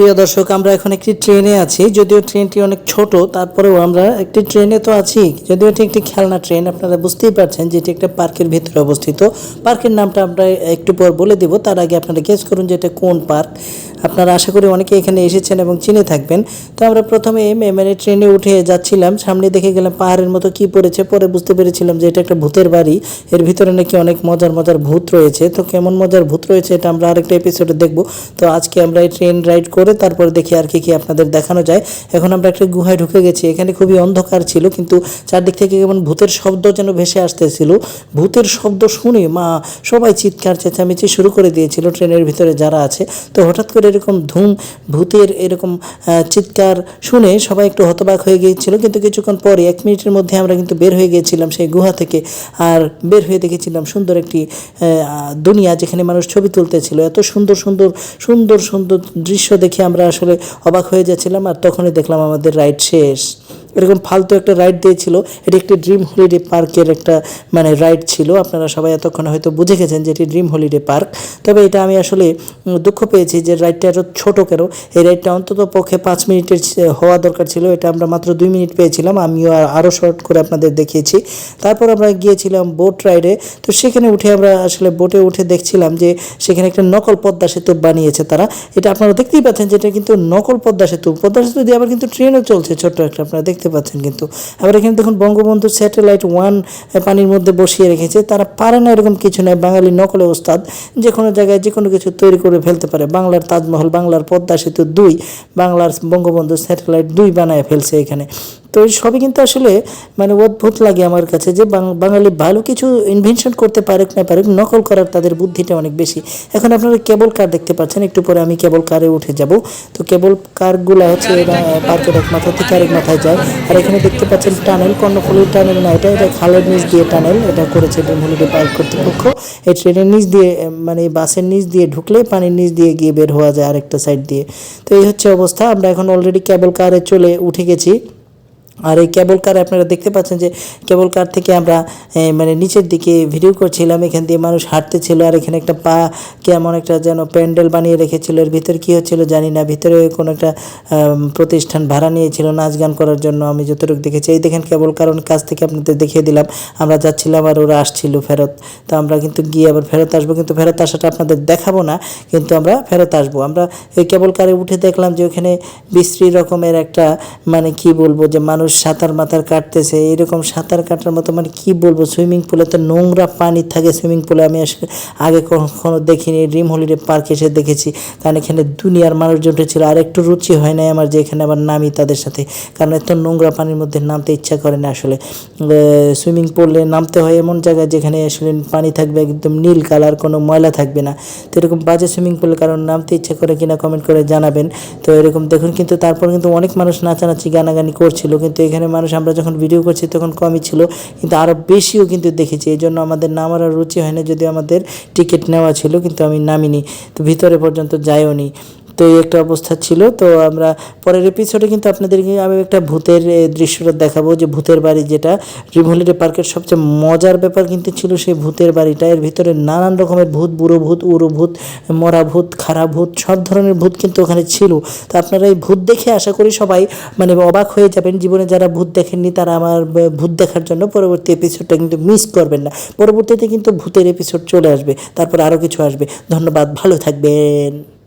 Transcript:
প্রিয় দর্শক, আমরা এখন একটি ট্রেনে আছি। যদিও ট্রেনটি অনেক ছোট, তারপরেও আমরা একটি ট্রেনে তো আছি। যদিও এটি একটি খেলনা ট্রেন, আপনারা বুঝতেই পারছেন যেটি একটা পার্কের ভিতরে অবস্থিত। পার্কের নামটা আমরা একটু পর বলে দেব। তার আগে আপনারা গেস করুন যে এটা কোন পার্ক। আপনারা আশা করি অনেকে এখানে এসেছেন এবং চিনে থাকবেন। তো আমরা প্রথমে মেমারি ট্রেনে উঠে যাচ্ছিলাম, সামনে দেখে গেলাম পাহাড়ের মতো কি পড়েছে, পরে বুঝতে পেরেছিলাম যে এটা একটা ভূতের বাড়ি, এর ভিতরে নাকি অনেক মজার মজার ভূত রয়েছে। তো কেমন মজার ভূত রয়েছে এটা আমরা আরেকটা এপিসোডে দেখব। তো আজকে আমরা এই ট্রেন রাইড করে তারপরে দেখি আর কি কি আপনাদের দেখানো যায়। এখন আমরা একটা গুহায় ঢুকে গেছি, এখানে খুবই অন্ধকার ছিল, কিন্তু চারদিক থেকে কেমন ভূতের শব্দ যেন ভেসে আসতেছিল। ভূতের শব্দ শুনে মা সবাই চিৎকার, চেঁচামেচি শুরু করে দিয়েছিল ট্রেনের ভিতরে যারা আছে। তো হঠাৎ করে এরকম ধুম, ভূতের এরকম চিৎকার শুনে সবাই একটু হতবাক হয়ে গিয়েছিল। কিন্তু কিছুক্ষণ পরে, এক মিনিটের মধ্যে আমরা কিন্তু বের হয়ে গিয়েছিলাম সেই গুহা থেকে আর বের হয়ে দেখেছিলাম সুন্দর একটি দুনিয়া যেখানে মানুষ ছবি তুলতেছিল। এত সুন্দর সুন্দর সুন্দর সুন্দর দৃশ্য দেখে আমরা আসলে অবাক হয়ে যাচ্ছিলাম আর তখনই দেখলাম আমাদের রাইড শেষ। এরকম ফালতু একটা রাইড দিয়েছিল। এটি একটি ড্রিম হলিডে পার্কের একটা মানে রাইড ছিল। আপনারা সবাই এতক্ষণে হয়তো বুঝে গেছেন যে এটি ড্রিম হলিডে পার্ক তবে এটা আমি আসলে দুঃখ পেয়েছি যে রাইডটা এত ছোটো কেন? এই রাইডটা অন্তত পক্ষে পাঁচ মিনিটের হওয়া দরকার ছিল। এটা আমরা মাত্র দুই মিনিট পেয়েছিলাম। আমিও আরও শর্ট করে আপনাদের দেখিয়েছি। তারপর আমরা গিয়েছিলাম বোট রাইডে তো সেখানে উঠে আমরা আসলে বোটে উঠে দেখছিলাম যে সেখানে একটা নকল পদ্মা সেতু বানিয়েছে তারা। এটা আপনারা দেখতেই পাচ্ছেন যে এটা কিন্তু নকল পদ্মা সেতু। পদ্মা সেতু দিয়ে আবার কিন্তু ট্রেনও চলছে ছোট্ট একটা। আপনারা দেখতে পাচ্ছেন কিন্তু। আবার এখানে দেখুন বঙ্গবন্ধু স্যাটেলাইট ওয়ান পানির মধ্যে বসিয়ে রেখেছে। তারা পারে না এরকম কিছু নয়। বাঙালি নকলে ওস্তাদ। যে কোনো জায়গায় যে কোনো কিছু তৈরি করে ফেলতে পারে। বাংলার তাজমহল, বাংলার পদ্মা সেতু দুই, বাংলার বঙ্গবন্ধু স্যাটেলাইট দুই বানায় ফেলছে এখানে। তো এই সবই কিন্তু আসলে মানে অদ্ভুত লাগে আমার কাছে যে বাঙালি ভালো কিছু ইনভেনশন করতে পারুক না পারুক, নকল করার তাদের বুদ্ধিটা অনেক বেশি। এখন আপনারা কেবল কার দেখতে পাচ্ছেন, একটু পরে আমি কেবল কারে উঠে যাব। তো কেবল কারগুলো হচ্ছে পার্কের এক মাথা থেকে আরেক মাথায় যায়। আর এখানে দেখতে পাচ্ছেন টানেল কর্ণফুলির টানেল না, এটা এটা খালের নিচ দিয়ে টানেল এটা করেছে বেমহুলিডে পার্ক কর্তৃপক্ষ। এই ট্রেনের নিচ দিয়ে মানে বাসের নিচ দিয়ে ঢুকলে পানির নিচ দিয়ে গিয়ে বের হওয়া যায় আরেকটা সাইড দিয়ে। তো এই হচ্ছে অবস্থা, আমরা এখন অলরেডি কেবল কারে চলে উঠে গেছি। আর এই কেবল কার আপনারা দেখতে পাচ্ছেন যে কেবল কার থেকে আমরা মানে নিচের দিকে ভিডিও করছিলাম, এখান দিয়ে মানুষ হাঁটতেছিল, আর এখানে একটা পা কেমন একটা যেন প্যান্ডেল বানিয়ে রেখেছিল। এর ভিতরে কী হচ্ছিল জানি না, ভিতরে কোনো একটা প্রতিষ্ঠান ভাড়া নিয়েছিল নাচ গান করার জন্য, আমি যতটুকু দেখেছি। এই দেখেন কেবল কারণ কাছ থেকে আপনাদের দেখিয়ে দিলাম, আমরা যাচ্ছিলাম আর ওরা আসছিল ফেরত। তো আমরা কিন্তু গিয়ে আবার ফেরত আসব, কিন্তু ফেরত আসাটা আপনাদের দেখাবো না, কিন্তু আমরা ফেরত আসব। আমরা এই কেবল কারে উঠে দেখলাম যে ওখানে বিশ্রী রকমের একটা মানে কি বলব, যে মানুষ সাঁতার মাতার কাটতেছে, এরকম সাঁতার কাটার মতো মানে কি বলব? সুইমিং পুলে তো নোংরা পানি থাকে সুইমিং পুলে আমি আসলে আগে কখনো দেখিনি ড্রিম হলিডে পার্ক এসে দেখেছি। কারণ এখানে দুনিয়ার মানুষজন উঠেছিল আর একটু রুচি হয় নাই আমার যে এখানে আবার নামি তাদের সাথে। কারণ এত নোংরা পানির মধ্যে নামতে ইচ্ছা করে না আসলে। সুইমিং পুলে নামতে হয় এমন জায়গায় যেখানে আসলে পানি থাকবে একদম নীল কালার, কোনো ময়লা থাকবে না। তো এরকম বাজে সুইমিং পুলে কারণ নামতে ইচ্ছা করে কিনা কমেন্ট করে জানাবেন। তো এরকম দেখুন, কিন্তু তারপর কিন্তু অনেক মানুষ নাচানাচি, গানাগানি করছিল, কিন্তু এখানে মানুষ, আমরা যখন ভিডিও করছি তখন কমই ছিল, কিন্তু আরও বেশিও কিন্তু দেখেছি। এই জন্য আমাদের নামার আর রুচি হয় না যদি আমাদের টিকিট নেওয়া ছিল, কিন্তু আমি নামিনি। তো ভিতরে পর্যন্ত যাইও নি। তো এই একটা অবস্থা ছিল। তো আমরা পরের এপিসোডে কিন্তু আপনাদেরকে আমি একটা ভূতের দৃশ্যটা দেখাবো যে ভূতের বাড়ি যেটা। ড্রিম হলিডে পার্কের সবচেয়ে মজার ব্যাপার কিন্তু ছিল সেই ভূতের বাড়িটা। এর ভিতরে নানান রকমের ভূত, বুড়ো ভূত, উড়ো ভূত, মরা ভূত খারাপ ভূত, সব ধরনের ভূত কিন্তু ওখানে ছিল। তো আপনারা এই ভূত দেখে আশা করি সবাই মানে অবাক হয়ে যাবেন। জীবনে যারা ভূত দেখেননি তারা আমার ভূত দেখার জন্য পরবর্তী এপিসোডটা কিন্তু মিস করবেন না। পরবর্তীতে কিন্তু ভূতের এপিসোড চলে আসবে। তারপর আরও কিছু আসবে। ধন্যবাদ। ভালো থাকবেন।